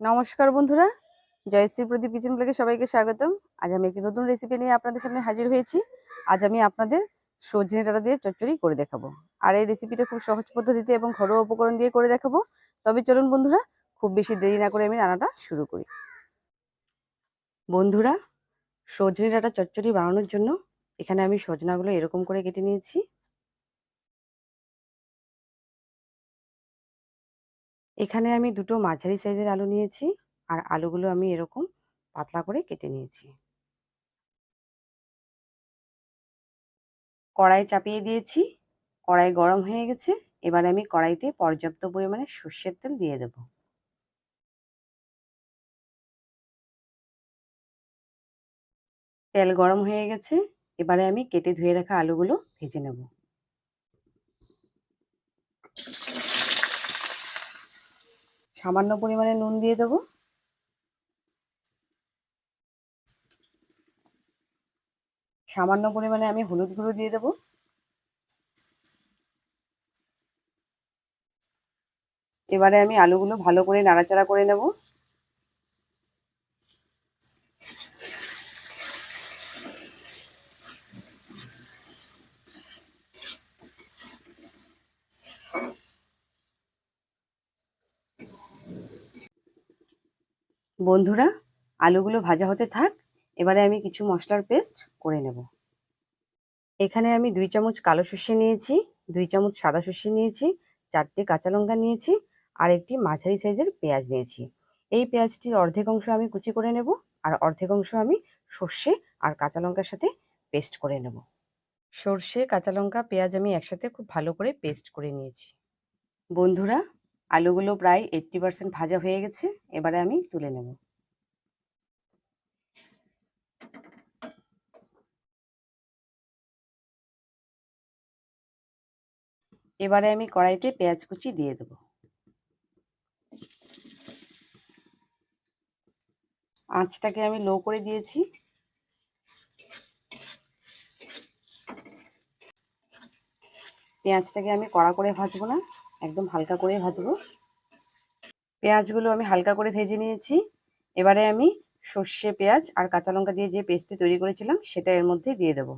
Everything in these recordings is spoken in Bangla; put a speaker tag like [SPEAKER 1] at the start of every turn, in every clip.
[SPEAKER 1] নমস্কার বন্ধুরা জয়শ্রী প্রদীপ কিচেন ব্লগে সবাইকে স্বাগতম। আজ আমি একটি নতুন রেসিপি নিয়ে আপনাদের সামনে হাজির হয়েছি। আজ আমি আপনাদের সজনে ডাটা দিয়ে চচ্চড়ি করে দেখাবো। আর এই রেসিপিটা খুব সহজ পদ্ধতিতে এবং ঘরোয়া উপকরণ দিয়ে করে দেখাবো। তবে চলুন বন্ধুরা, খুব বেশি দেরি না করে আমি রান্নাটা শুরু করি। বন্ধুরা, সজনে ডাটা চচ্চড়ি বানানোর জন্য এখানে আমি সজনাগুলো এরকম করে কেটে নিয়েছি। এখানে আমি দুটো মাঝারি সাইজের আলু নিয়েছি আর আলুগুলো আমি এরকম পাতলা করে কেটে নিয়েছি। কড়াই চাপিয়ে দিয়েছি, কড়াই গরম হয়ে গেছে, এবার আমি কড়াইতে পর্যাপ্ত পরিমাণে সর্ষের তেল দিয়ে দেব। তেল গরম হয়ে গেছে, এবারে আমি কেটে ধুয়ে রাখা আলুগুলো ভেজে নেব। সামান্য পরিমাণে নুন দিয়ে দেবো। সামান্য পরিমাণে আমি হলুদ গুঁড়ো দিয়ে দেবো। এবারে আমি আলুগুলো ভালো করে নাড়াচাড়া করে নেব। বন্ধুরা, আলুগুলো ভাজা হতে থাক, এবারে আমি কিছু মশলার পেস্ট করে নেব। এখানে আমি দুই চামচ কালো সর্ষে নিয়েছি, দুই চামচ সাদা সর্ষে নিয়েছি, চারটে কাঁচা লঙ্কা নিয়েছি, আর একটি মাঝারি সাইজের পেঁয়াজ নিয়েছি। এই পেঁয়াজটির অর্ধেক অংশ আমি কুচি করে নেব, আর অর্ধেক অংশ আমি সর্ষে আর কাঁচা লঙ্কার সাথে পেস্ট করে নেব। সর্ষে, কাঁচা লঙ্কা, পেঁয়াজ আমি একসাথে খুব ভালো করে পেস্ট করে নিয়েছি। বন্ধুরা আলুগুলো প্রায় এইট্টি পার্সেন্ট ভাজা হয়ে গেছে, এবারে আমি তুলে নেব। এবারে আমি কড়াইতে পেঁয়াজ কুচি দিয়ে দেব। আঁচটাকে আমি লো করে দিয়েছি। পেঁয়াজটাকে আমি কড়া করে ভাজবো না। একদম হালকা করে ভাজবো। পেঁয়াজগুলো আমি হালকা করে ভেজে নিয়েছি। এবারে আমি সর্ষে পেঁয়াজ আর কাঁচা লঙ্কা দিয়ে যে পেস্টটি তৈরি করেছিলাম, সেটা এর মধ্যে দিয়ে দেবো।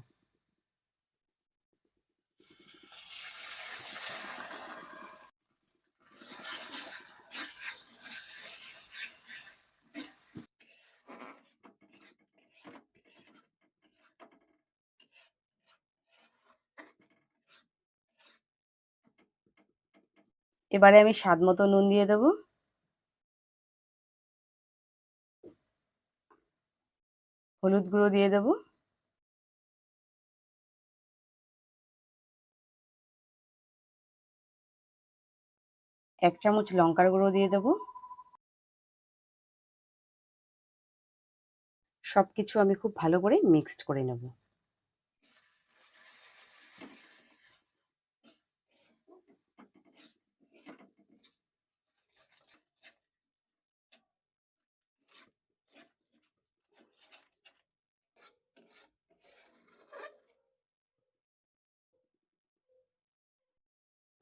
[SPEAKER 1] এবারে আমি স্বাদ মতো নুন দিয়ে দেব। হলুদ গুঁড়ো দিয়ে দেব। এক চামচ লঙ্কার গুঁড়ো দিয়ে দেব। সব কিছু আমি খুব ভালো করে মিক্সড করে নেব।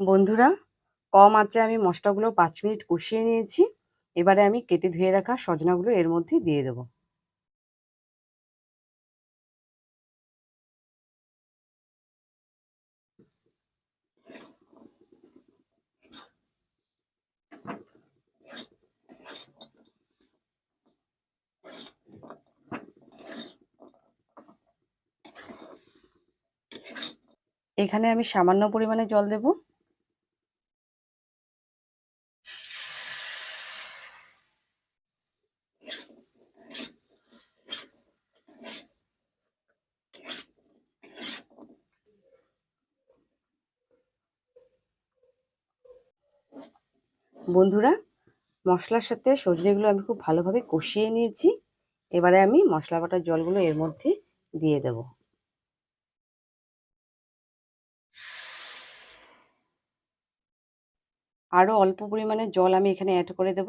[SPEAKER 1] বন্ধুরা, কম আঁচে আমি মশলাগুলো পাঁচ মিনিট কষিয়ে নিয়েছি। এবারে আমি কেটে ধুয়ে রাখা সজনাগুলো এর মধ্যে দিয়ে দেবো। এখানে আমি সামান্য পরিমাণে জল দেব। বন্ধুরা, মশলার সাথে সজনেগুলো আমি খুব ভালোভাবে কষিয়ে নিয়েছি। এবারে আমি মশলা বাটার জলগুলো এর মধ্যে দিয়ে দেব। আরও অল্প পরিমাণে জল আমি এখানে অ্যাড করে দেব।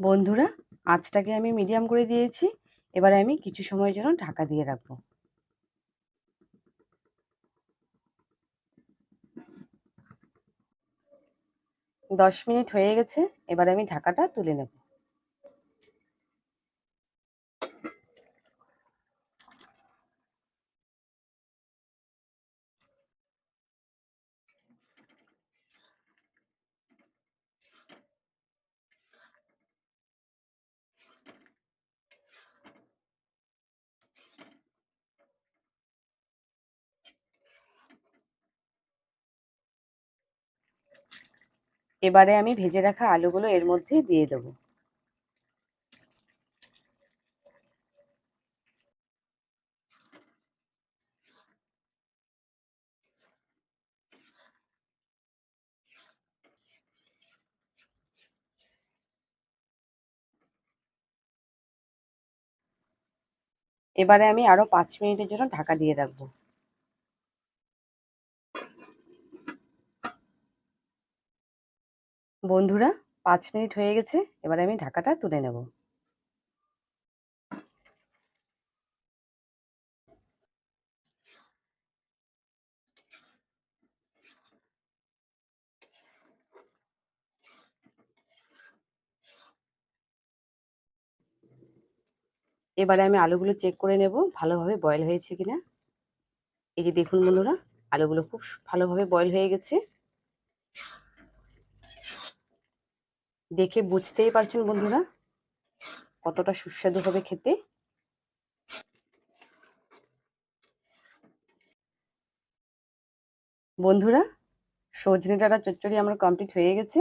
[SPEAKER 1] বন্ধুরা, আঁচটাকে আমি মিডিয়াম করে দিয়েছি। এবারে আমি কিছু সময়ের জন্য ঢাকা দিয়ে রাখব। দশ মিনিট হয়ে গেছে, এবার আমি ঢাকাটা তুলে নেব। এবারে আমি ভেজে রাখা আলুগুলো এর মধ্যে দিয়ে দেবো। এবারে আমি আরও পাঁচ মিনিটের জন্য ঢাকা দিয়ে রাখব। বন্ধুরা, পাঁচ মিনিট হয়ে গেছে, এবারে আমি ঢাকাটা তুলে নেব। এবারে আমি আলুগুলো চেক করে নেব, ভালোভাবে বয়েল হয়েছে কিনা। এই যে দেখুন বন্ধুরা, আলুগুলো খুব ভালোভাবে বয়েল হয়ে গেছে। দেখে বুঝতেই পারছেন বন্ধুরা কতটা সুস্বাদু হবে খেতে। বন্ধুরা, সজনে ডাটা চচ্চড়ি আমার কমপ্লিট হয়ে গেছে।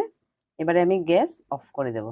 [SPEAKER 1] এবারে আমি গ্যাস অফ করে দেবো।